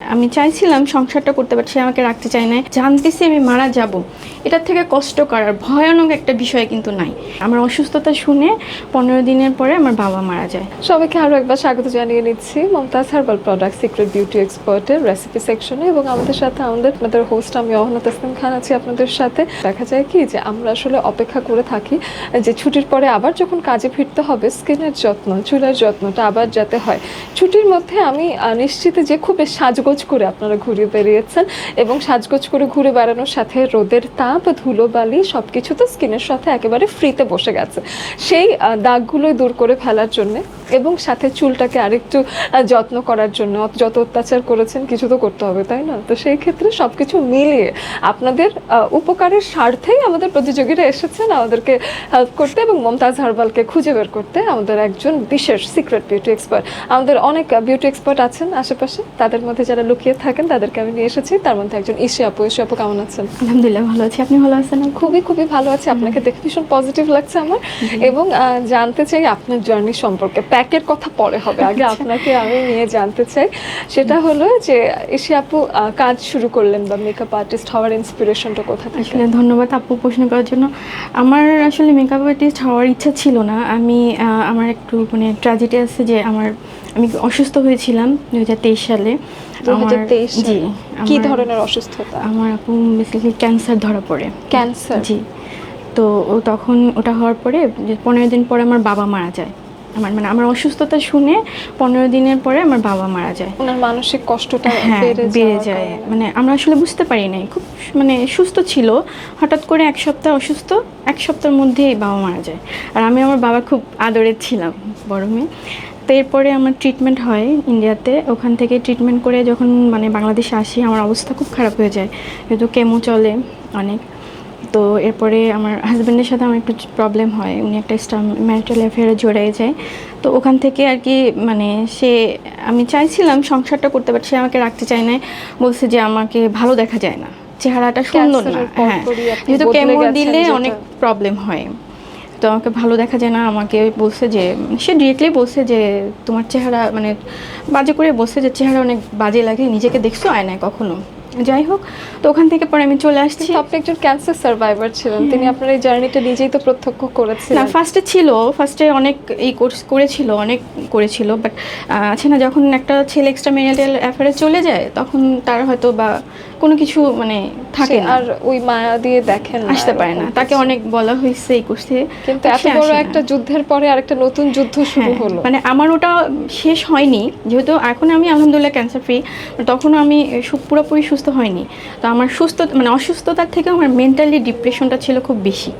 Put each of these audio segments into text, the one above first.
আমি চাইছিলাম সংসারটা করতে পারছি আমাকে রাখতে চাই না জানতেছি আমি মারা যাব। এটার থেকে কষ্ট করার ভয়ানক একটা বিষয় কিন্তু নাই। আমার অসুস্থতা শুনে পনেরো দিনের পরে আমার বাবা মারা যায়। সবাইকে আরও একবার স্বাগত জানিয়ে নিচ্ছি। Mumtaz herbal product secret beauty এক্সপার্টের recipe সেকশনে এবং আমাদের সাথে আমাদের আপনাদের হোস্ট আমি অহনা তাসলিম খান আছি আপনাদের সাথে। দেখা যায় কি যে আমরা আসলে অপেক্ষা করে থাকি যে ছুটির পরে আবার যখন কাজে ফিরতে হবে স্কিনের যত্ন, চুলের যত্নটা আবার যাতে হয়। ছুটির মধ্যে আমি নিশ্চিত যে খুব বেশ সাজগোজ করে আপনারা ঘুরে বেরিয়েছেন এবং সাজগোজ করে ঘুরে বেড়ানোর সাথে রোদের তাপ ধুলোবালি সব কিছু তো স্কিনের সাথে একেবারে ফ্রিতে বসে গেছে। সেই দাগগুলোই দূর করে ফেলার জন্য এবং সাথে চুলটাকে আরেকটু যত্ন করার জন্য যত অত্যাচার করেছেন কিছু তো করতে হবে, তাই না? তো সেই ক্ষেত্রে সব কিছু মিলিয়ে আপনাদের উপকারের স্বার্থেই আমাদের প্রতিযোগীরা এসেছেন আমাদেরকে হেল্প করতে এবং মমতাজ হারবালকে খুঁজে বের করতে আমাদের একজন বিশেষ সিক্রেট বিউটি এক্সপার্ট আমাদের অনেক বিউটি এক্সপার্ট আছেন আশেপাশে, তাদের মধ্যে যারা লুকিয়ে থাকেন তাদেরকে আমি নিয়ে এসেছি। তার মধ্যে একজন ইসি আপু। ইসি আপু কেমন আছেন? আলহামদুলিল্লাহ ভালো আছি। আপনি ভালো আছেন? খুবই খুবই ভালো আছে। আপনাকে দেখে ভীষণ পজিটিভ লাগছে আমার। এবং জানতে চাই আপনার জার্নি সম্পর্কে। প্যাকের কথা পরে হবে। আগে আপনাকে আমি নিয়ে জানতে চাই। সেটা হলো যে এসে আপু কাজ শুরু করলেন বা মেকআপ আর্টিস্ট হওয়ার ইন্সপিরেশনটা কোথা থেকে? ধন্যবাদ আপু প্রশ্ন করার জন্য। আমার আসলে মেকআপ আর্টিস্ট হওয়ার ইচ্ছা ছিল না। আমি আমার একটু মানে ট্র্যাজেডি আছে যে আমার আমি অসুস্থ হয়েছিলাম দু হাজার তেইশ সালে। জি কি ধরনের অসুস্থতা? আমার আপু বেসিক্যালি ক্যান্সার ধরা পড়ে। ক্যান্সার জি তো তখন ওটা হওয়ার পরে পনেরো দিন পরে আমার বাবা মারা যায়। আমার মানে আমার অসুস্থতা শুনে পনেরো দিনের পরে আমার বাবা মারা যায়। ওনার মানসিক কষ্টটা হ্যাঁ বেড়ে বেড়ে যায়। মানে আমরা আসলে বুঝতে পারি নাই। খুব মানে সুস্থ ছিল। হঠাৎ করে এক সপ্তাহ অসুস্থ এক সপ্তাহের মধ্যেই বাবা মারা যায়। আর আমি আমার বাবা খুব আদরের ছিলাম। বড় মেয়ে তো এরপরে আমার ট্রিটমেন্ট হয় ইন্ডিয়াতে ওখান থেকে ট্রিটমেন্ট করে যখন মানে বাংলাদেশে আসি আমার অবস্থা খুব খারাপ হয়ে যায়। যেহেতু কেমো চলে অনেক। তো এরপরে আমার হাজব্যান্ডের সাথে আমার একটু প্রবলেম হয়। উনি একটা ম্যারিটাল অ্যাফেয়ারে জড়িয়ে যায়। তো ওখান থেকে আর কি মানে সে আমি চাইছিলাম সংসারটা করতে পারছি সে আমাকে রাখতে চায় না বলছে যে আমাকে ভালো দেখা যায় না। চেহারাটা সুন্দর না। হ্যাঁ। যেহেতু বদলে কেমো দিলে অনেক প্রবলেম হয়। তো আমাকে ভালো দেখা যায় না আমাকে বলছে যে সে ডিরেক্টলি বলছে যে তোমার চেহারা মানে বাজে করে বলছে যে চেহারা অনেক বাজে লাগে নিজেকে দেখছ আয়নায় কখনো? যাই হোক তো ওখান থেকে পরে আমি চলে আসছি। আপনি একজন ক্যান্সার সার্ভাইভার ছিলেন তিনি আপনার এই জার্নিটা নিজেই তো প্রত্যক্ষ না ফার্স্টে ছিল ফার্স্টে অনেক এই কোর্স করেছিল অনেক করেছিল বাট আছে না যখন একটা ছেলে এক্সট্রা ম্যারিটাল অ্যাফেয়ারে চলে যায় তখন তার হয়তো বা কোনো কিছু মানে থাকে না। আর ওই মায়া দিয়ে দেখেন আসতে পারে না। তাকে অনেক বলা হয়েছে এই করছে কিন্তু এত বড় একটা যুদ্ধের পরে আরেকটা নতুন যুদ্ধ শুরু হ্যাঁ, হলো। মানে আমার ওটা শেষ হয়নি। যেহেতু এখন আমি আলহামদুলিল্লাহ ক্যান্সার ফ্রি তখনও আমি পুরোপুরি সুস্থ হয়নি। তো আমার সুস্থ মানে অসুস্থতার থেকে আমার মেন্টালি ডিপ্রেশনটা ছিল খুব বেশি।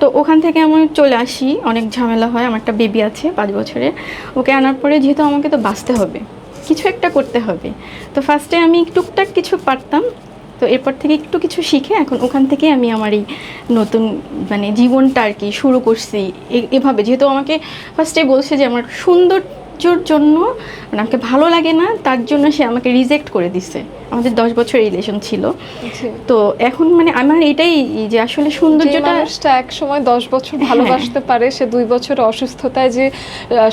তো ওখান থেকে আমি চলে আসি। অনেক ঝামেলা হয়। আমার একটা বেবি আছে পাঁচ বছরে ওকে আনার পরে যেহেতু আমাকে তো বাঁচতে হবে। কিছু একটা করতে হবে। তো ফার্স্টে আমি টুকটাক কিছু পারতাম। তো এরপর থেকে একটু কিছু শিখে এখন ওখান থেকে আমি আমার এই নতুন মানে জীবনটা আর কি শুরু করছি। এভাবে। যেহেতু আমাকে ফার্স্টে বলছে যে আমার সৌন্দর্যর জন্য মানে আমাকে ভালো লাগে না, তার জন্য সে আমাকে রিজেক্ট করে দিছে। আমাদের দশ বছর রিলেশন ছিল। তো এখন মানে আমার এটাই যে আসলে সৌন্দর্যটা মানুষটা এক সময় দশ বছর ভালোবাসতে পারে সে দুই বছর অসুস্থতায় যে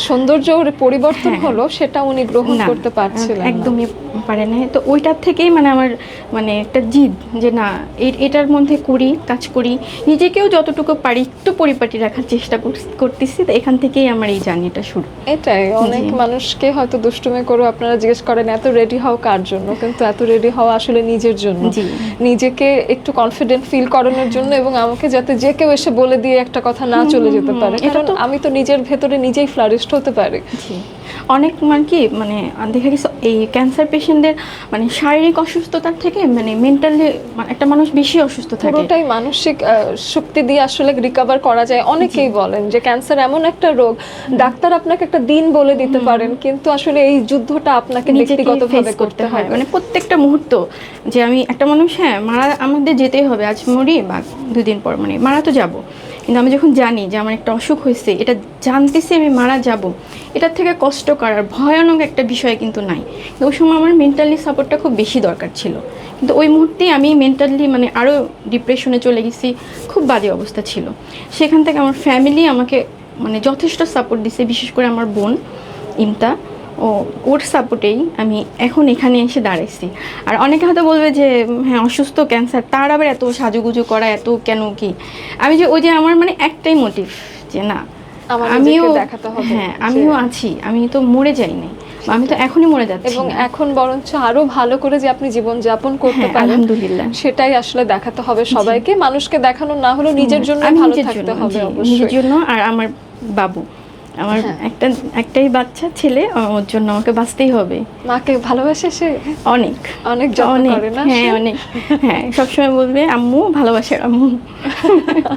সৌন্দর্য পরিবর্তন হ্যাঁ। হলো সেটা উনি গ্রহণ করতে পারছিলেন একদমই পারে না। তো ওইটার থেকেই মানে আমার মানে একটা জিদ যে না এটার মধ্যে করি কাজ করি নিজেকেও যতটুকু পারি একটু পরিপাটি রাখার চেষ্টা করতেছি। তো এখান থেকেই আমার এই জার্নিটা শুরু। এটাই অনেক মানুষকে হয়তো দুষ্টুমি করে আপনারা জিজ্ঞেস করেন এত রেডি হও কার জন্য? কিন্তু এত রেডি হওয়া আসলে নিজের জন্য। নিজেকে একটু কনফিডেন্ট ফিল করানোর জন্য এবং আমাকে যাতে যে কেউ এসে বলে দিয়ে একটা কথা না চলে যেতে পারে। কারণ আমি তো নিজের ভেতরে নিজেই ফ্লারিস্ট হতে পারি। অনেক মানে কি মানে দেখা গেছে এই ক্যান্সার পেশেন্টদের মানে শারীরিক অসুস্থতার থেকে মানে মেন্টালি একটা মানুষ বেশি অসুস্থ থাকে। পুরোটাই মানসিক শক্তি দিয়ে আসলে রিকভার করা যায়। অনেকেই বলেন যে ক্যান্সার এমন একটা রোগ ডাক্তার আপনাকে একটা দিন বলে দিতে পারেন কিন্তু আসলে এই যুদ্ধটা আপনাকে নিজেকে ব্যক্তিগতভাবে করতে হয়। মানে প্রত্যেকটা মুহূর্ত যে আমি একটা মানুষ হ্যাঁ মারা আমাদের যেতেই হবে আজ মরি বা দুদিন পর মানে মারা তো যাব। কিন্তু আমি যখন জানি যে আমার একটা অসুখ হয়েছে, এটা জানতেছি আমি মারা যাব, এটার থেকে কষ্ট করার ভয়ানক একটা বিষয় কিন্তু নাই। কিন্তু ওই সময় আমার মেন্টালি সাপোর্টটা খুব বেশি দরকার ছিল। কিন্তু ওই মুহূর্তেই আমি মেন্টালি মানে আরও ডিপ্রেশনে চলে গেছি, খুব বাজে অবস্থা ছিল। সেখান থেকে আমার ফ্যামিলি আমাকে মানে যথেষ্ট সাপোর্ট দিছে, বিশেষ করে আমার বোন, ইমতা। ও ওর সাপোর্টেই আমি এখন এখানে এসে দাঁড়াইছি। আর অনেকে হয়তো বলবে যে হ্যাঁ অসুস্থ ক্যান্সার তার আবার এত সাজুগুজু করা এত কেন কি? আমি যে ওই যে আমার মানে একটাই মোটিভ যে না আমিও দেখাতে হবে। হ্যাঁ আমিও আছি আমি তো মরে যাইনি বা আমি তো এখনই মরে যাচ্ছি এবং এখন বরঞ্চ আরও ভালো করে যে আপনি জীবন যাপন করতে হ্যাঁ, পারেন আলহামদুলিল্লাহ। সেটাই আসলে দেখাতে হবে সবাইকে। মানুষকে দেখানো না হলেও নিজের জন্য ভালো থাকতে হবে অবশ্যই। নিজের জন্য আর আমার বাবু। আমার হ্যাঁ। একটা একটাই বাচ্চা ছেলে ওর জন্য আমাকে বাঁচতেই হবে। মাকে ভালোবাসে সে? অনেক। অনেক অনেক। হ্যাঁ? অনেক। হ্যাঁ সবসময় বলবে আম্মু ভালোবাসার আম্মু।